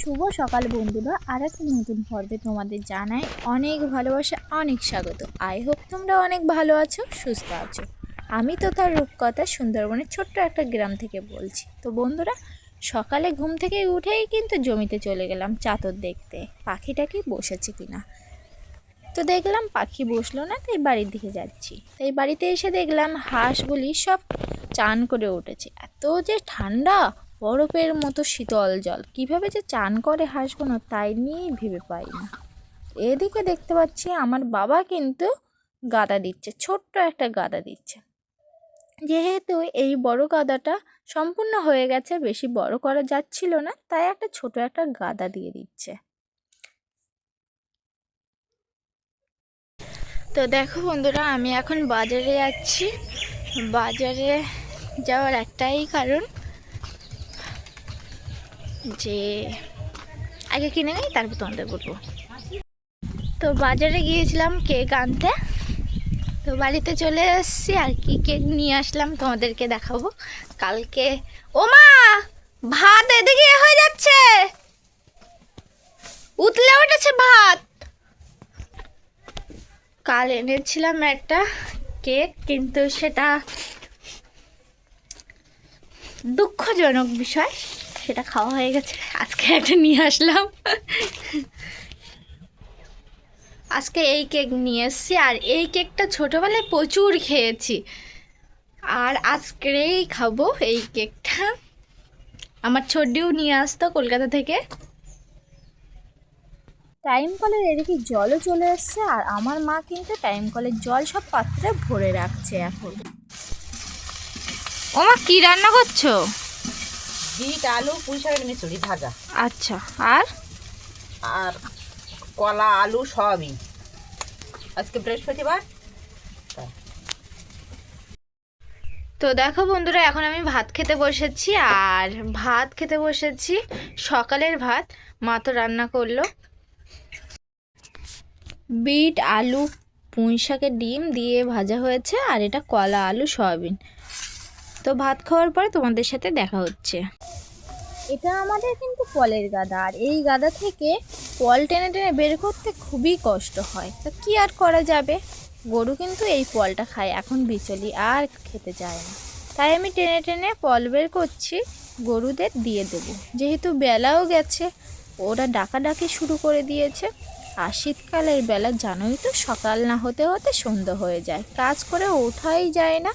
শুভ সকাল বন্ধুরা আর একটা নতুন পর্বে তোমাদের জানাই অনেক ভালোবাসা, অনেক স্বাগত। আই হোপ তোমরা অনেক ভালো আছো, সুস্থ আছো। আমি তো তার রূপকথা সুন্দরবনের ছোট্ট একটা গ্রাম থেকে বলছি। তো বন্ধুরা, সকালে ঘুম থেকে উঠেই কিন্তু জমিতে চলে গেলাম চাতর দেখতে। পাখিটা কি বসেছে কিনা? তো দেখলাম পাখি বসল না, তাই বাড়ির দিকে যাচ্ছি। তাই বাড়িতে এসে দেখলাম হাঁসগুলি সব চান করে উঠেছে। এত যে ঠান্ডা বরফের মতো শীতল জল। কীভাবে যে চান করে হাঁসগুলো তাই নিয়েই ভেবে পাই না এদিকে দেখতে পাচ্ছি আমার বাবা কিন্তু গাদা দিচ্ছে, ছোট্ট একটা গাদা দিচ্ছে। যেহেতু এই বড় গাদাটা সম্পূর্ণ হয়ে গেছে, বেশি বড় করা যাচ্ছিল না, তাই একটা ছোট একটা গাদা দিয়ে দিচ্ছে। তো দেখো বন্ধুরা, আমি এখন বাজারে যাচ্ছি। বাজারে যাওয়ার একটাই কারণ যে আগে কিনে নেই, তারপর তোমাদের বলব। তো বাজারে গিয়েছিলাম কেক আনতে। তো বাড়িতে চলে এসেছি, আর কি কেক নিয়ে আসলাম তোমাদেরকে দেখাবো। কালকে ও মা ভাত এদিকে হয়ে যাচ্ছে। উতলে উঠেছে ভাত। কাল এনেছিলাম একটা কেক, কিন্তু সেটা দুঃখজনক বিষয়। সেটা খাওয়া হয়ে গেছে। আজকে একটা নিয়ে আসলাম। আজকে এই কেক নিয়ে এসেছি আর এই কেকটা ছোটোবেলায় প্রচুর খেয়েছি। আর আজকেই খাব এই কেকটা। আমার ছোটিও নিয়ে আসতো কলকাতা থেকে। টাইম কলের এদিকে জলও চলে এসছে আর আমার মা কিন্তু টাইম কলের জল সব পাত্রে ভরে রাখছে এখন। ও মা কি রান্না করছ? বিট আলু পুঁই শাকের মিচুড়ি ভাজা। আচ্ছা আর? আর কলা আলু সয়াবিন আজকে বৃহস্পতিবার তো দেখো বন্ধুরা এখন আমি ভাত খেতে বসেছি আর ভাত খেতে বসেছি সকালের ভাত। মা তো রান্না করল। বিট আলু পুঁই শাকের ডিম দিয়ে ভাজা হয়েছে আর এটা কলা আলু সয়াবিন। তো ভাত খাওয়ার পরে তোমাদের সাথে দেখা হচ্ছে। এটা আমাদের কিন্তু কলের গাদা, আর এই গাদা থেকে কল টেনে টেনে বের করতে খুবই কষ্ট হয়। তো কি আর করা যাবে? গরু কিন্তু এই ফলটা খায়, এখন বিচলি আর খেতে চায় না। তাই আমি টেনে টেনে ফল বের করছি, গরুদের দিয়ে দেবো। যেহেতু বেলাও গেছে, ওরা ডাকাডাকি শুরু করে দিয়েছে। আর শীতকালের বেলা জানোই তো, সকাল না হতে হতে সন্ধ্যা হয়ে যায়। কাজ করে ওঠাই যায় না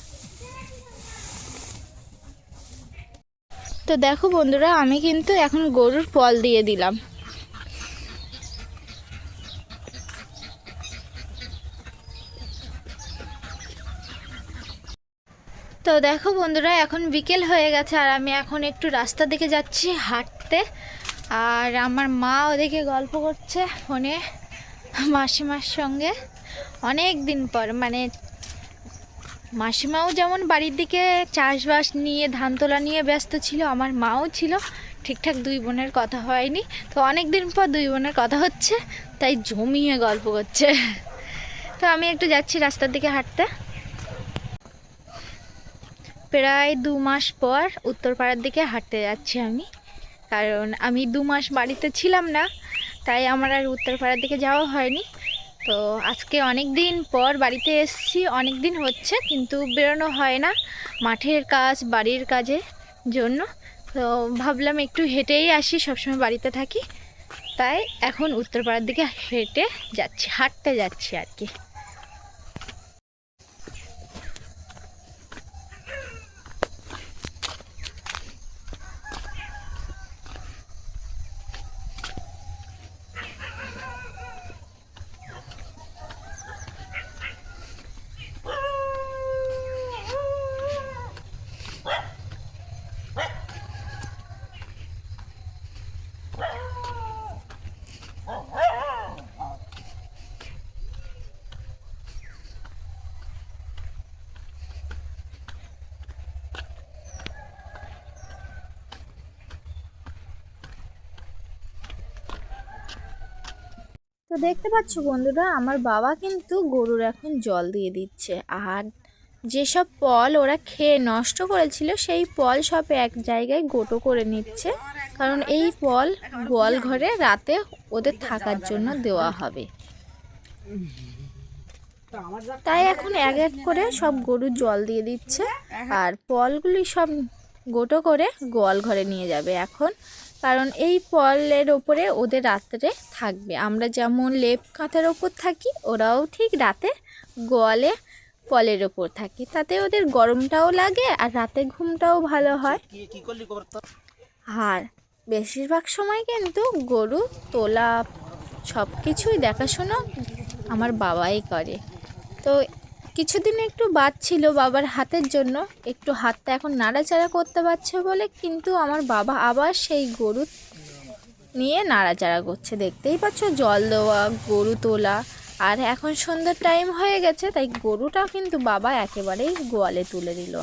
তো দেখো বন্ধুরা, আমি কিন্তু এখন গরুর ফল দিয়ে দিলাম। তো দেখো বন্ধুরা, এখন বিকেল হয়ে গেছে আর আমি এখন একটু রাস্তা দিকে যাচ্ছি হাঁটতে। আর আমার মা ওদিকে গল্প করছে ফোনে মাসিমার সঙ্গে। অনেক দিন পর মানে মাসিমাও যেমন বাড়ির দিকে চাষবাস নিয়ে, ধান তোলা নিয়ে ব্যস্ত ছিল, আমার মাও ছিল। ঠিকঠাক দুই বোনের কথা হয়নি। তো অনেক দিন পর দুই বোনের কথা হচ্ছে, তাই জমিয়ে গল্প করছে। তো আমি একটু যাচ্ছি রাস্তার দিকে হাঁটতে। প্রায় দু মাস পর উত্তরপাড়ার দিকে হাঁটতে যাচ্ছি আমি। কারণ আমি দু মাস বাড়িতে ছিলাম না, তাই আমার আর উত্তরপাড়ার দিকে যাওয়া হয়নি। তো আজকে অনেক দিন পর বাড়িতে এসেছি অনেক দিন হচ্ছে কিন্তু বেরোনো হয় না মাঠের কাজ, বাড়ির কাজের জন্য। তো ভাবলাম একটু হেঁটেই আসি, সবসময় বাড়িতে থাকি। তাই এখন উত্তরপাড়ার দিকে হেঁটে যাচ্ছি, হাঁটতে যাচ্ছি আর কি তো দেখতে পাচ্ছ বন্ধুরা, আমার বাবা কিন্তু গরুর এখন জল দিয়ে দিচ্ছে। আর যেসব ফল ওরা খেয়ে নষ্ট করেছিল, সেই ফল সব এক জায়গায় গোটো করে নিচ্ছে। কারণ এই পল গোয়াল ঘরে রাতে ওদের থাকার জন্য দেওয়া হবে। তাই এখন এক এক করে সব গরুর জল দিয়ে দিচ্ছে। আর পলগুলি সব গোটো করে গোয়াল ঘরে নিয়ে যাবে। এখন কারণ এই পলের ওপরে ওদের রাত্রে থাকবে। আমরা যেমন লেপ কাঁথার ওপর থাকি ওরাও ঠিক রাতে গোয়ালে পলের ওপর থাকে। তাতে ওদের গরমটাও লাগে আর রাতে ঘুমটাও ভালো হয়। আর বেশিরভাগ সময় কিন্তু গরু তোলা সব কিছুই দেখাশোনা আমার বাবাই করে। তো কিছুদিন একটু বাদ ছিল বাবার হাতের জন্য। একটু হাতটা এখন নাড়াচাড়া করতে পারছে বলে, কিন্তু আমার বাবা আবার সেই গরু নিয়ে নাড়াচাড়া করছে। দেখতেই পাচ্ছ, জল দেওয়া, গরু তোলা, আর এখন সন্ধ্যার টাইম হয়ে গেছে, তাই গরুটা কিন্তু বাবা একেবারেই গোয়ালে তুলে দিল।